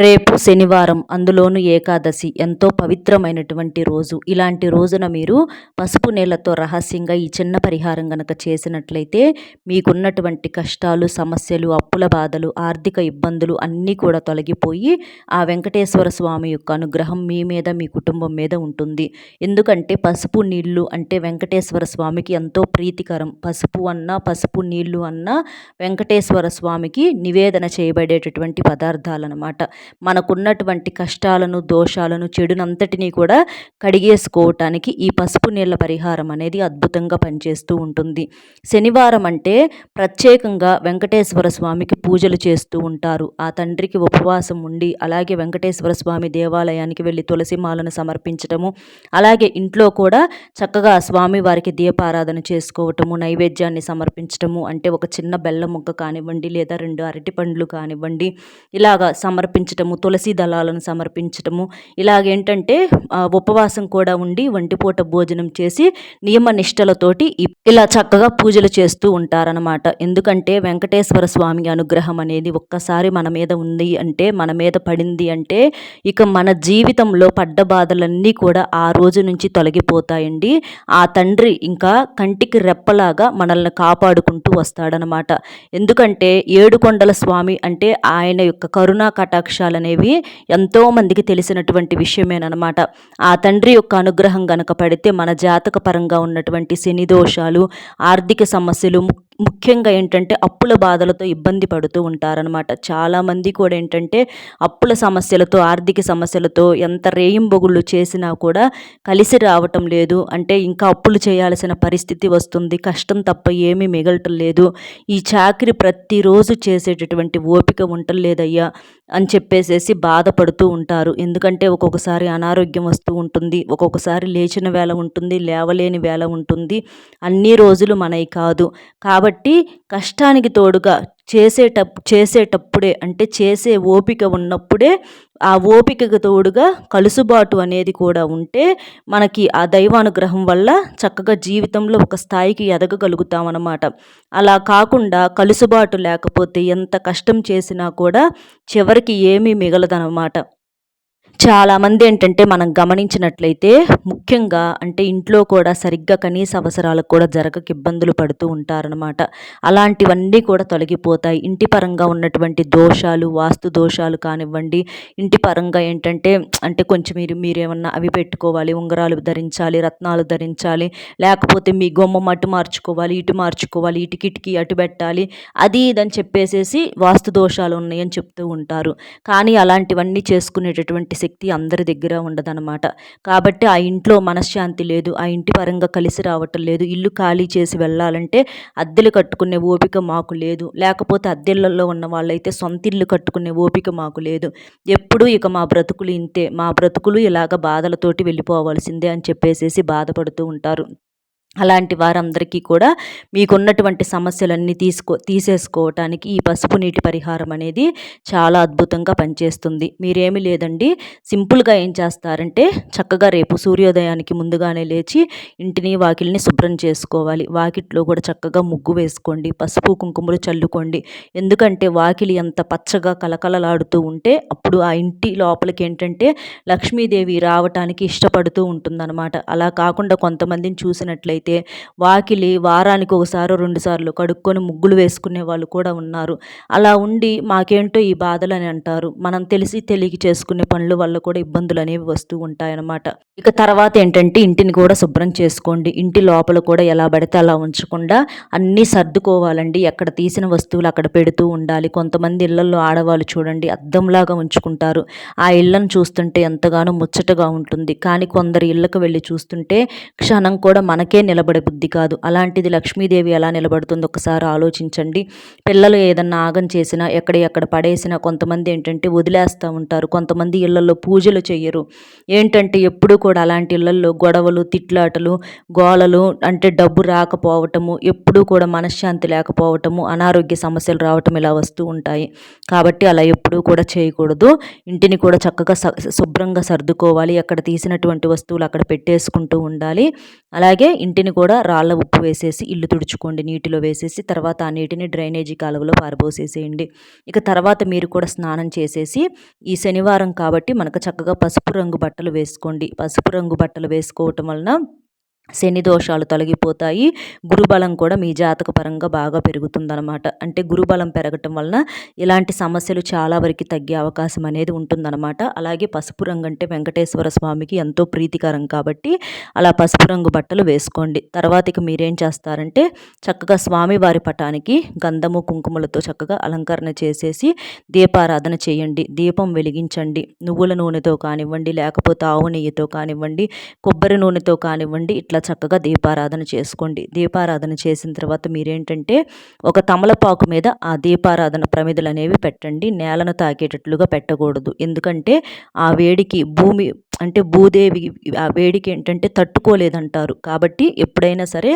రేపు శనివారం అందులోను ఏకాదశి. ఎంతో పవిత్రమైనటువంటి రోజు. ఇలాంటి రోజున మీరు పసుపు నీళ్ళతో రహస్యంగా ఈ చిన్న పరిహారం గనక చేసినట్లయితే మీకున్నటువంటి కష్టాలు సమస్యలు అప్పుల బాధలు ఆర్థిక ఇబ్బందులు అన్నీ కూడా తొలగిపోయి ఆ వెంకటేశ్వర స్వామి యొక్క అనుగ్రహం మీ మీద మీ కుటుంబం మీద ఉంటుంది. ఎందుకంటే పసుపు నీళ్ళు అంటే వెంకటేశ్వర స్వామికి ఎంతో ప్రీతికరం. పసుపు అన్న పసుపు నీళ్ళు అన్న వెంకటేశ్వర స్వామికి నివేదన చేయబడేటటువంటి పదార్థాలన్నమాట. మనకున్నటువంటి కష్టాలను దోషాలను చెడునంతటినీ కూడా కడిగేసుకోవటానికి ఈ పసుపు నీళ్ళ పరిహారం అనేది అద్భుతంగా పనిచేస్తూ ఉంటుంది. శనివారం అంటే ప్రత్యేకంగా వెంకటేశ్వర స్వామికి పూజలు చేస్తూ ఉంటారు. ఆ తండ్రికి ఉపవాసం ఉండి అలాగే వెంకటేశ్వర స్వామి దేవాలయానికి వెళ్ళి తులసి మాలను సమర్పించటము అలాగే ఇంట్లో కూడా చక్కగా స్వామి వారికి దీపారాధన చేసుకోవటము నైవేద్యాన్ని సమర్పించటము అంటే ఒక చిన్న బెల్లం ముక్క కానివ్వండి లేదా రెండు అరటి పండ్లు కానివ్వండి ఇలాగా సమర్పించటము తులసి దళాలను సమర్పించటము. ఇలాగేంటంటే ఉపవాసం కూడా ఉండి వంటిపూట భోజనం చేసి నియమ నిష్టలతోటి ఇలా చక్కగా పూజలు చేస్తూ ఉంటారనమాట ఎందుకంటే వెంకటేశ్వర స్వామి అనుగ్రహం అనేది ఒక్కసారి మన మీద ఉంది అంటే మన మీద పడింది అంటే ఇక మన జీవితంలో పడ్డ బాధలన్నీ కూడా ఆ రోజు నుంచి తొలగిపోతాయండి. ఆ తండ్రి ఇంకా కంటికి రెప్పలాగా మనల్ని కాపాడుకుంటూ వస్తాడనమాట ఎందుకంటే ఏడుకొండల స్వామి అంటే ఆయన యొక్క కరుణా కటాక్షాలు అనేవి ఎంతోమందికి తెలిసినటువంటి విషయమేనమాట ఆ తండ్రి యొక్క అనుగ్రహం గనక పడితే మన జాతక పరంగా ఉన్నటువంటి శని దోషాలు ఆర్థిక సమస్యలు ముఖ్యంగా ఏంటంటే అప్పుల బాధలతో ఇబ్బంది పడుతూ ఉంటారనమాట చాలామంది కూడా ఏంటంటే అప్పుల సమస్యలతో ఆర్థిక సమస్యలతో ఎంత రేయింబొగుళ్ళు చేసినా కూడా కలిసి రావటం లేదు. అంటే ఇంకా అప్పులు చేయాల్సిన పరిస్థితి వస్తుంది. కష్టం తప్ప ఏమీ మిగలటం లేదు. ఈ చాకరి ప్రతిరోజు చేసేటటువంటి ఓపిక ఉండలేదయ్యా అని చెప్పేసేసి బాధపడుతూ ఉంటారు. ఎందుకంటే ఒక్కొక్కసారి అనారోగ్యం వస్తూ ఉంటుంది. ఒక్కొక్కసారి లేచిన వేళ ఉంటుంది. లేవలేని వేళ ఉంటుంది. అన్ని రోజులు మనవి కాదు. కాబట్టి కాబట్టి కష్టానికి తోడుగా చేసేటప్ చేసేటప్పుడే అంటే చేసే ఓపిక ఉన్నప్పుడే ఆ ఓపికకు తోడుగా కలుసుబాటు అనేది కూడా ఉంటే మనకి ఆ దైవానుగ్రహం వల్ల చక్కగా జీవితంలో ఒక స్థాయికి ఎదగగలుగుతామన్నమాట. అలా కాకుండా కలుసుబాటు లేకపోతే ఎంత కష్టం చేసినా కూడా చివరికి ఏమీ మిగలదనమాట చాలామంది ఏంటంటే మనం గమనించినట్లయితే ముఖ్యంగా అంటే ఇంట్లో కూడా సరిగ్గా కనీస అవసరాలకు కూడా జరగక ఇబ్బందులు పడుతూ ఉంటారనమాట అలాంటివన్నీ కూడా తొలగిపోతాయి. ఇంటి పరంగా ఉన్నటువంటి దోషాలు వాస్తు దోషాలు కానివ్వండి ఇంటి పరంగా ఏంటంటే అంటే కొంచెం మీరు మీరేమన్నా అవి పెట్టుకోవాలి ఉంగరాలు ధరించాలి రత్నాలు ధరించాలి లేకపోతే మీ గొమ్మం అటు మార్చుకోవాలి ఇటు మార్చుకోవాలి ఇటు కిటికీ అటు పెట్టాలి అది ఇదని చెప్పేసేసి వాస్తు దోషాలు ఉన్నాయని చెప్తూ ఉంటారు. కానీ అలాంటివన్నీ చేసుకునేటటువంటి శక్తి అందరి దగ్గర ఉండదన్నమాట. కాబట్టి ఆ ఇంట్లో మనశ్శాంతి లేదు ఆ ఇంటి పరంగా కలిసి రావటం లేదు ఇల్లు ఖాళీ చేసి వెళ్ళాలంటే అద్దెలు కట్టుకునే ఓపిక మాకు లేదు. లేకపోతే అద్దెళ్ళల్లో ఉన్న వాళ్ళైతే సొంత ఇల్లు కట్టుకునే ఓపిక మాకు లేదు. ఎప్పుడు ఇక మా బ్రతుకులు ఇంతే మా బ్రతుకులు ఇలాగ బాధలతోటి వెళ్ళిపోవాల్సిందే అని చెప్పేసేసి బాధపడుతూ ఉంటారు. అలాంటి వారందరికీ కూడా మీకున్నటువంటి సమస్యలన్నీ తీసుకో తీసేసుకోవటానికి ఈ పసుపు నీటి పరిహారం అనేది చాలా అద్భుతంగా పనిచేస్తుంది. మీరేమి లేదండి. సింపుల్గా ఏం చేస్తారంటే చక్కగా రేపు సూర్యోదయానికి ముందుగానే లేచి ఇంటిని వాకిల్ని శుభ్రం చేసుకోవాలి. వాకిట్లో కూడా చక్కగా ముగ్గు వేసుకోండి పసుపు కుంకుమలు చల్లుకోండి. ఎందుకంటే వాకిలి ఎంత పచ్చగా కలకలలాడుతూ ఉంటే అప్పుడు ఆ ఇంటి లోపలికి ఏంటంటే లక్ష్మీదేవి రావటానికి ఇష్టపడుతూ ఉంటుందన్నమాట. అలా కాకుండా కొంతమందిని చూసినట్లయితే అయితే వాకిలి వారానికి ఒకసారి రెండు సార్లు కడుక్కొని ముగ్గులు వేసుకునే వాళ్ళు కూడా ఉన్నారు. అలా ఉండి మాకేంటో ఈ బాధలు అని అంటారు. మనం తెలిసి తెలియక చేసుకునే పనుల వల్ల కూడా ఇబ్బందులు అనేవి వస్తూ ఉంటాయన్నమాట. ఇక తర్వాత ఏంటంటే ఇంటిని కూడా శుభ్రం చేసుకోండి. ఇంటి లోపల కూడా ఎలా పడితే అలా ఉంచకుండా అన్నీ సర్దుకోవాలండి. ఎక్కడ తీసిన వస్తువులు అక్కడ పెడుతూ ఉండాలి. కొంతమంది ఇళ్ళలో ఆడవాళ్ళు చూడండి అద్దంలాగా ఉంచుకుంటారు. ఆ ఇళ్ళను చూస్తుంటే ఎంతగానో ముచ్చటగా ఉంటుంది. కానీ కొందరు ఇళ్ళకు వెళ్ళి చూస్తుంటే క్షణం కూడా మనకే నిలబడే బుద్ధి కాదు. అలాంటిది లక్ష్మీదేవి ఎలా నిలబడుతుందో ఒకసారి ఆలోచించండి. పిల్లలు ఏదన్నా ఆగం చేసినా ఎక్కడ ఎక్కడ పడేసినా కొంతమంది ఏంటంటే వదిలేస్తూ ఉంటారు. కొంతమంది ఇళ్ళలో పూజలు చేయరు ఏంటంటే ఎప్పుడు కూడా అలాంటి ఇళ్ళలో గొడవలు తిట్లాటలు గోలలు అంటే డబ్బు రాకపోవటము ఎప్పుడూ కూడా మనశ్శాంతి లేకపోవటము అనారోగ్య సమస్యలు రావటం ఇలా వస్తూ ఉంటాయి. కాబట్టి అలా ఎప్పుడూ కూడా చేయకూడదు. ఇంటిని కూడా చక్కగా శుభ్రంగా సర్దుకోవాలి. అక్కడ తీసినటువంటి వస్తువులు అక్కడ పెట్టేసుకుంటూ ఉండాలి. అలాగే ఇంటిని కూడా రాళ్ళ ఉప్పు వేసేసి ఇల్లు తుడుచుకోండి నీటిలో వేసేసి తర్వాత ఆ నీటిని డ్రైనేజీ కాలువలో పారబోసేసేయండి. ఇక తర్వాత మీరు కూడా స్నానం చేసేసి ఈ శనివారం కాబట్టి మనకు చక్కగా పసుపు రంగు బట్టలు వేసుకోండి. పసుపు రంగు బట్టలు వేసుకోవటం వలన శని దోషాలు తొలగిపోతాయి. గురుబలం కూడా మీ జాతక పరంగా బాగా పెరుగుతుందనమాట అంటే గురుబలం పెరగటం వలన ఇలాంటి సమస్యలు చాలా వరకు తగ్గే అవకాశం అనేది ఉంటుందన్నమాట. అలాగే పసుపు రంగు అంటే వెంకటేశ్వర స్వామికి ఎంతో ప్రీతికరం కాబట్టి అలా పసుపు రంగు బట్టలు వేసుకోండి. తర్వాత ఇక మీరేం చేస్తారంటే చక్కగా స్వామివారి పటానికి గంధము కుంకుమలతో చక్కగా అలంకరణ చేసేసి దీపారాధన చేయండి. దీపం వెలిగించండి. నువ్వుల నూనెతో కానివ్వండి లేకపోతే ఆవు నెయ్యితో కానివ్వండి కొబ్బరి నూనెతో కానివ్వండి ఇట్లా చక్కగా దీపారాధన చేసుకోండి. దీపారాధన చేసిన తర్వాత మీరేంటంటే ఒక తమలపాకు మీద ఆ దీపారాధన ప్రమిదలు అనేవి పెట్టండి. నేలను తాకేటట్లుగా పెట్టకూడదు. ఎందుకంటే ఆ వేడికి భూమి అంటే భూదేవి ఆ వేడికి ఏంటంటే తట్టుకోలేదంటారు. కాబట్టి ఎప్పుడైనా సరే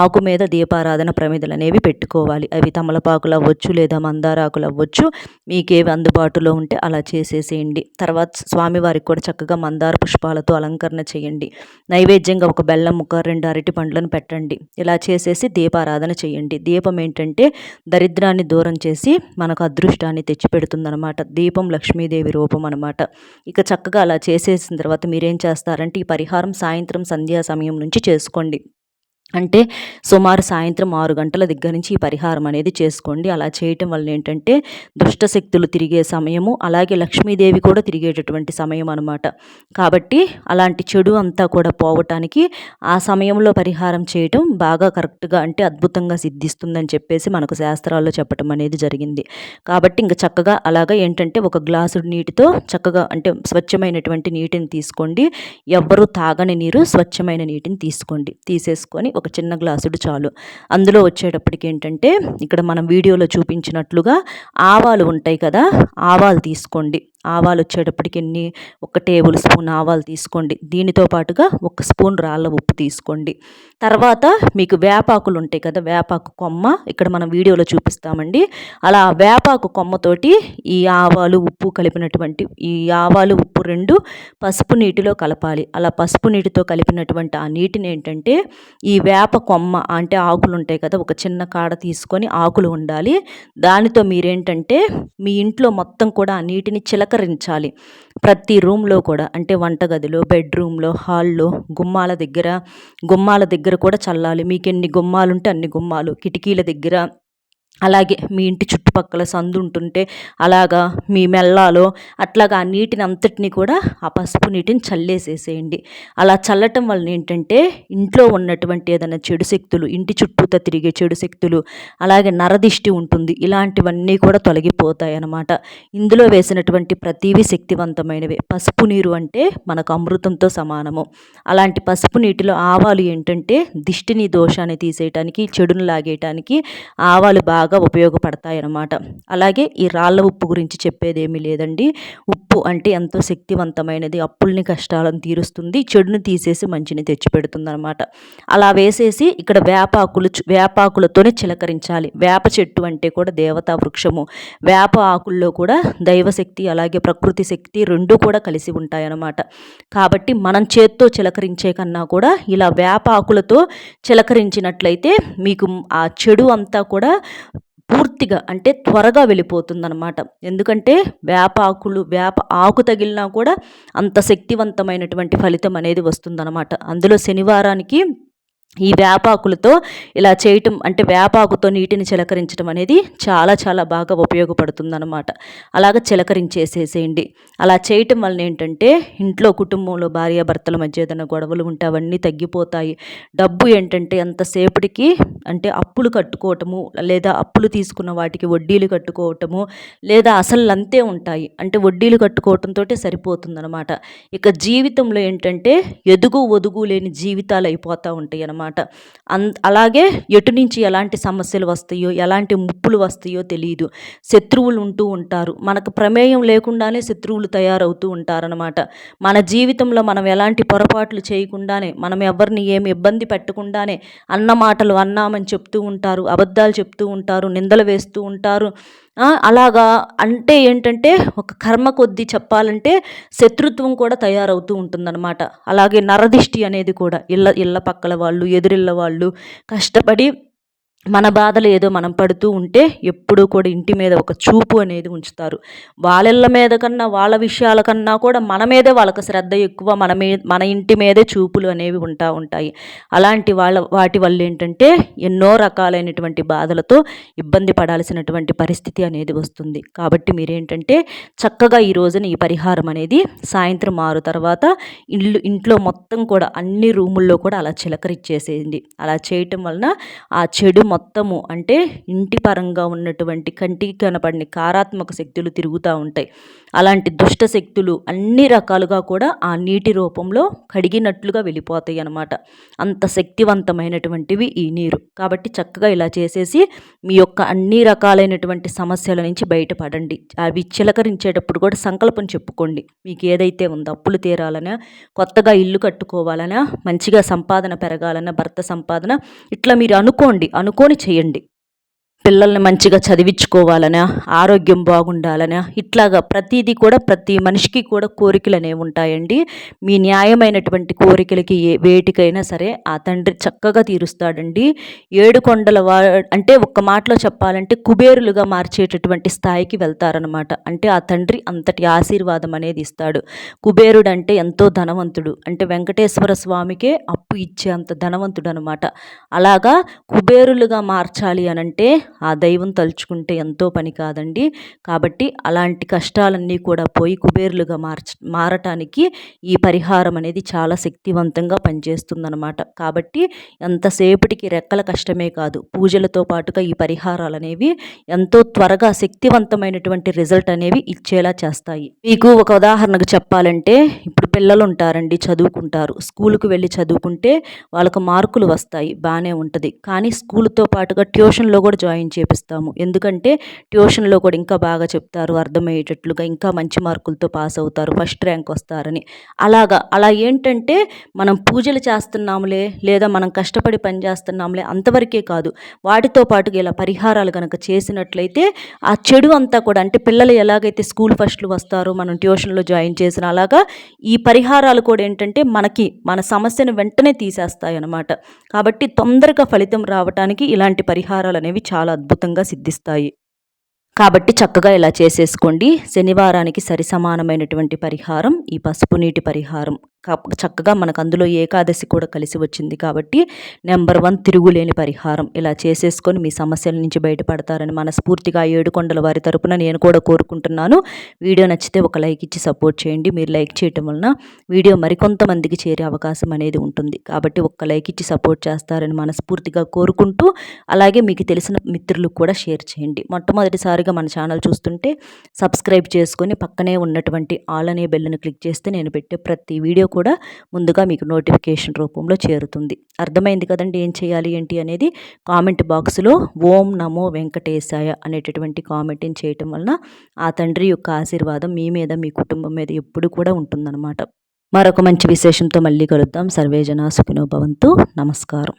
ఆకు మీద దీపారాధన ప్రమిదలు అనేవి పెట్టుకోవాలి. అవి తమలపాకులు అవ్వచ్చు లేదా మందారాకులు అవ్వచ్చు. మీకేవి అందుబాటులో ఉంటే అలా చేసేసేయండి. తర్వాత స్వామివారికి కూడా చక్కగా మందార పుష్పాలతో అలంకరణ చేయండి. నైవేద్యంగా ఒక బెల్లం ముక్క రెండు అరటి పండ్లను పెట్టండి. ఇలా చేసేసి దీపారాధన చేయండి. దీపం ఏంటంటే దరిద్రాన్ని దూరం చేసి మనకు అదృష్టాన్ని తెచ్చిపెడుతుందనమాట దీపం లక్ష్మీదేవి రూపం అనమాట ఇక చక్కగా అలా చేసేసిన తర్వాత మీరేం చేస్తారంటే ఈ పరిహారం సాయంత్రం సంధ్యా సమయం నుంచి చేసుకోండి. అంటే సుమారు సాయంత్రం ఆరు గంటల దగ్గర నుంచి ఈ పరిహారం అనేది చేసుకోండి. అలా చేయటం వల్ల ఏంటంటే దుష్టశక్తులు తిరిగే సమయము అలాగే లక్ష్మీదేవి కూడా తిరిగేటటువంటి సమయం అనమాట కాబట్టి అలాంటి చెడు అంతా కూడా పోవటానికి ఆ సమయంలో పరిహారం చేయటం బాగా కరెక్ట్గా అంటే అద్భుతంగా సిద్ధిస్తుందని చెప్పేసి మనకు శాస్త్రాల్లో చెప్పటం అనేది జరిగింది. కాబట్టి ఇంకా చక్కగా అలాగా ఏంటంటే ఒక గ్లాసు నీటితో చక్కగా అంటే స్వచ్ఛమైనటువంటి నీటిని తీసుకోండి. ఎవ్వరూ తాగని నీరు స్వచ్ఛమైన నీటిని తీసుకోండి. తీసేసుకొని ఒక చిన్న గ్లాసుడు చాలు. అందులో వచ్చేటప్పటికి ఏంటంటే ఇక్కడ మనం వీడియోలో చూపించినట్లుగా ఆవాలు ఉంటాయి కదా ఆవాలు తీసుకోండి. ఆవాలు వచ్చేటప్పటికి ఎన్ని? ఒక టేబుల్ స్పూన్ ఆవాలు తీసుకోండి. దీనితో పాటుగా ఒక స్పూన్ రాళ్ళ ఉప్పు తీసుకోండి. తర్వాత మీకు వేపాకులు ఉంటాయి కదా వేపాకు కొమ్మ ఇక్కడ మనం వీడియోలో చూపిస్తామండి. అలా వేపాకు కొమ్మతోటి ఈ ఆవాలు ఉప్పు కలిపినటువంటి ఈ ఆవాలు ఉప్పు రెండు పసుపు నీటిలో కలపాలి. అలా పసుపు నీటితో కలిపినటువంటి ఆ నీటిని ఏంటంటే ఈ వేప కొమ్మ అంటే ఆకులు ఉంటాయి కదా ఒక చిన్న కాడ తీసుకొని ఆకులు ఉండాలి. దానితో మీరేంటంటే మీ ఇంట్లో మొత్తం కూడా ఆ నీటిని చిలక అలంకరించాలి. ప్రతి రూమ్లో కూడా అంటే వంటగదిలో బెడ్రూమ్లో హాల్లో గుమ్మాల దగ్గర గుమ్మాల దగ్గర కూడా చల్లాలి. మీకు ఎన్ని గుమ్మాలు ఉంటే అన్ని గుమ్మాలు కిటికీల దగ్గర అలాగే మీ ఇంటి చుట్టుపక్కల సందు ఉంటుంటే అలాగా మీ మెల్లాలో అట్లాగా ఆ నీటిని అంతటిని కూడా ఆ పసుపు నీటిని చల్లేసేసేయండి. అలా చల్లటం వలన ఏంటంటే ఇంట్లో ఉన్నటువంటి ఏదైనా చెడు శక్తులు ఇంటి చుట్టూతో తిరిగే చెడు శక్తులు అలాగే నరదిష్టి ఉంటుంది. ఇలాంటివన్నీ కూడా తొలగిపోతాయి అన్నమాట ఇందులో వేసినటువంటి ప్రతివి శక్తివంతమైనవి. పసుపు నీరు అంటే మనకు అమృతంతో సమానము. అలాంటి పసుపు నీటిలో ఆవాలు ఏంటంటే దిష్టిని దోషాన్ని తీసేయటానికి చెడును లాగేయటానికి ఆవాలు బాగా బాగా ఉపయోగపడతాయి అన్నమాట. అలాగే ఈ రాళ్ళ ఉప్పు గురించి చెప్పేది ఏమీ లేదండి. ఉప్పు అంటే ఎంతో శక్తివంతమైనది అప్పుల్ని కష్టాలను తీరుస్తుంది చెడును తీసేసి మంచిని తెచ్చిపెడుతుంది అనమాట అలా వేసేసి ఇక్కడ వేపాకులు వేపాకులతోనే చిలకరించాలి. వేప చెట్టు అంటే కూడా దేవతా వృక్షము. వేప ఆకుల్లో కూడా దైవశక్తి అలాగే ప్రకృతి శక్తి రెండు కూడా కలిసి ఉంటాయన్నమాట. కాబట్టి మనం చేత్తో చిలకరించే కన్నా కూడా ఇలా వేప ఆకులతో చిలకరించినట్లయితే మీకు ఆ చెడు అంతా కూడా పూర్తిగా అంటే త్వరగా వెళ్ళిపోతుందనమాట ఎందుకంటే వేప ఆకులు వేప ఆకు తగిలినా కూడా అంత శక్తివంతమైనటువంటి ఫలితం అనేది వస్తుందన్నమాట. అందులో శనివారానికి ఈ వేపాకులతో ఇలా చేయటం అంటే వేపాకుతో నీటిని చిలకరించడం అనేది చాలా చాలా బాగా ఉపయోగపడుతుందన్నమాట. అలాగ చిలకరించేసేసేయండి. అలా చేయటం వలన ఏంటంటే ఇంట్లో కుటుంబంలో భార్యాభర్తల మధ్య ఏదైనా గొడవలు ఉంటే అవన్నీ తగ్గిపోతాయి. డబ్బు ఏంటంటే ఎంతసేపటికి అంటే అప్పులు కట్టుకోవటము లేదా అప్పులు తీసుకున్న వాటికి వడ్డీలు కట్టుకోవటము లేదా అసలు అంతే ఉంటాయి. అంటే వడ్డీలు కట్టుకోవటంతో సరిపోతుందన్నమాట. ఇక జీవితంలో ఏంటంటే ఎదుగు ఒదుగు లేని జీవితాలు అయిపోతూ ఉంటాయి అన్నమాట అనమాట అన్ అలాగే ఎటు నుంచి ఎలాంటి సమస్యలు వస్తాయో ఎలాంటి ముప్పులు వస్తాయో తెలియదు శత్రువులు ఉంటూ ఉంటారు. మనకు ప్రమేయం లేకుండానే శత్రువులు తయారవుతూ ఉంటారనమాట మన జీవితంలో మనం ఎలాంటి పొరపాట్లు చేయకుండానే మనం ఎవరిని ఏమి ఇబ్బంది పెట్టకుండానే అన్న మాటలు అన్నామని చెప్తూ ఉంటారు అబద్ధాలు చెప్తూ ఉంటారు నిందలు వేస్తూ ఉంటారు. అలాగా అంటే ఏంటంటే ఒక కర్మ కొద్దీ చెప్పాలంటే శత్రుత్వం కూడా తయారవుతూ ఉంటుందన్నమాట. అలాగే నరదిష్టి అనేది కూడా ఇళ్ళ ఇళ్ళ పక్కల వాళ్ళు ఎదురిళ్ళ వాళ్ళు కష్టపడి మన బాధలు ఏదో మనం పడుతూ ఉంటే ఎప్పుడూ కూడా ఇంటి మీద ఒక చూపు అనేది ఉంచుతారు. వాళ్ళ మీద కన్నా వాళ్ళ విషయాల కన్నా కూడా మన మీదే వాళ్ళకి శ్రద్ధ ఎక్కువ మన మీద మన ఇంటి మీదే చూపులు అనేవి ఉంటా ఉంటాయి. అలాంటి వాళ్ళ వాటి వల్ల ఏంటంటే ఎన్నో రకాలైనటువంటి బాధలతో ఇబ్బంది పడాల్సినటువంటి పరిస్థితి అనేది వస్తుంది. కాబట్టి మీరేంటంటే చక్కగా ఈ రోజున ఈ పరిహారం అనేది సాయంత్రం ఆరు తర్వాత ఇల్లు ఇంట్లో మొత్తం కూడా అన్ని రూముల్లో కూడా అలా చిలకరిచ్చేసేయండి. అలా చేయటం వలన ఆ చెడు మొత్తము అంటే ఇంటి పరంగా ఉన్నటువంటి కంటికి కనపడిన కారాత్మక శక్తులు తిరుగుతూ ఉంటాయి. అలాంటి దుష్ట శక్తులు అన్ని రకాలుగా కూడా ఆ నీటి రూపంలో కడిగినట్లుగా వెళ్ళిపోతాయి అన్నమాట. అంత శక్తివంతమైనటువంటివి ఈ నీరు. కాబట్టి చక్కగా ఇలా చేసేసి మీ యొక్క అన్ని రకాలైనటువంటి సమస్యల నుంచి బయటపడండి. అవి చిలకరించేటప్పుడు కూడా సంకల్పం చెప్పుకోండి. మీకు ఏదైతే ఉందో అప్పులు తీరాలనా కొత్తగా ఇల్లు కట్టుకోవాలనా మంచిగా సంపాదన పెరగాలన్నా భర్త సంపాదన ఇట్లా మీరు అనుకోండి అనుకో అనుకొని చేయండి. పిల్లల్ని మంచిగా చదివించుకోవాలనా ఆరోగ్యం బాగుండాలనా ఇట్లాగా ప్రతిదీ కూడా ప్రతి మనిషికి కూడా కోరికలు అనేవి ఉంటాయండి. మీ న్యాయమైనటువంటి కోరికలకి ఏ వేటికైనా సరే ఆ తండ్రి చక్కగా తీరుస్తాడండి. ఏడు కొండల వా అంటే ఒక్క మాటలో చెప్పాలంటే కుబేరులుగా మార్చేటటువంటి స్థాయికి వెళ్తారనమాట అంటే ఆ తండ్రి అంతటి ఆశీర్వాదం అనేది ఇస్తాడు. కుబేరుడు అంటే ఎంతో ధనవంతుడు. అంటే వెంకటేశ్వర స్వామికే అప్పు ఇచ్చే అంత ధనవంతుడు అనమాట అలాగా కుబేరులుగా మార్చాలి అనంటే ఆ దైవం తలుచుకుంటే ఎంతో పని కాదండి. కాబట్టి అలాంటి కష్టాలన్నీ కూడా పోయి కుబేరులుగా మార్చ మారటానికి ఈ పరిహారం అనేది చాలా శక్తివంతంగా పనిచేస్తుందన్నమాట. కాబట్టి ఎంతసేపటికి రెక్కల కష్టమే కాదు పూజలతో పాటుగా ఈ పరిహారాలు అనేవి ఎంతో త్వరగా శక్తివంతమైనటువంటి రిజల్ట్ అనేవి ఇచ్చేలా చేస్తాయి. మీకు ఒక ఉదాహరణకు చెప్పాలంటే ఇప్పుడు పిల్లలు ఉంటారండి చదువుకుంటారు. స్కూల్కి వెళ్ళి చదువుకుంటే వాళ్ళకు మార్కులు వస్తాయి బాగానే ఉంటుంది. కానీ స్కూల్తో పాటుగా ట్యూషన్లో కూడా జాయిన్ చేపిస్తాము. ఎందుకంటే ట్యూషన్లో కూడా ఇంకా బాగా చెప్తారు అర్థమయ్యేటట్లుగా ఇంకా మంచి మార్కులతో పాస్ అవుతారు ఫస్ట్ ర్యాంక్ వస్తారని. అలాగా అలా ఏంటంటే మనం పూజలు చేస్తున్నాములే లేదా మనం కష్టపడి పని చేస్తున్నాములే అంతవరకే కాదు. వాటితో పాటుగా ఇలా పరిహారాలు కనుక చేసినట్లయితే ఆ చెడు అంతా కూడా అంటే పిల్లలు ఎలాగైతే స్కూల్ ఫస్ట్లు వస్తారో మనం ట్యూషన్లో జాయిన్ చేసిన అలాగా ఈ పరిహారాలు కూడా ఏంటంటే మనకి మన సమస్యను వెంటనే తీసేస్తాయి అన్నమాట కాబట్టి తొందరగా ఫలితం రావడానికి ఇలాంటి పరిహారాలు అనేవి చాలా అద్భుతంగా సిద్ధిస్తాయి. కాబట్టి చక్కగా ఇలా చేసేసుకోండి. శనివారానికి సరి సమానమైనటువంటి పరిహారం ఈ పసుపు నీటి పరిహారం. చక్కగా మనకు అందులో ఏకాదశి కూడా కలిసి వచ్చింది కాబట్టి నెంబర్ వన్ తిరుగులేని పరిహారం. ఇలా చేసేసుకొని మీ సమస్యల నుంచి బయటపడతారని మనస్ఫూర్తిగా ఏడుకొండల వారి తరపున నేను కూడా కోరుకుంటున్నాను. వీడియో నచ్చితే ఒక లైక్ ఇచ్చి సపోర్ట్ చేయండి. మీరు లైక్ చేయటం వలన వీడియో మరికొంతమందికి చేరే అవకాశం అనేది ఉంటుంది. కాబట్టి ఒక్క లైక్ ఇచ్చి సపోర్ట్ చేస్తారని మనస్ఫూర్తిగా కోరుకుంటూ అలాగే మీకు తెలిసిన మిత్రులకు కూడా షేర్ చేయండి. మొట్టమొదటిసారిగా మన ఛానల్ చూస్తుంటే సబ్స్క్రైబ్ చేసుకొని పక్కనే ఉన్నటువంటి ఆల్ అనే బెల్లును క్లిక్ చేస్తే నేను పెట్టే ప్రతి వీడియో కూడా ముందుగా మీకు నోటిఫికేషన్ రూపంలో చేరుతుంది. అర్థమైంది కదండి ఏం చేయాలి ఏంటి అనేది? కామెంట్ బాక్స్లో ఓం నమో వెంకటేశాయ అనేటటువంటి కామెంట్ని చేయటం వలన ఆ తండ్రి యొక్క ఆశీర్వాదం మీ మీద మీ కుటుంబం మీద ఎప్పుడు కూడా ఉంటుందన్నమాట. మరొక మంచి విశేషంతో మళ్ళీ కలుద్దాం. సర్వేజన సుఖినో భవంతు. నమస్కారం.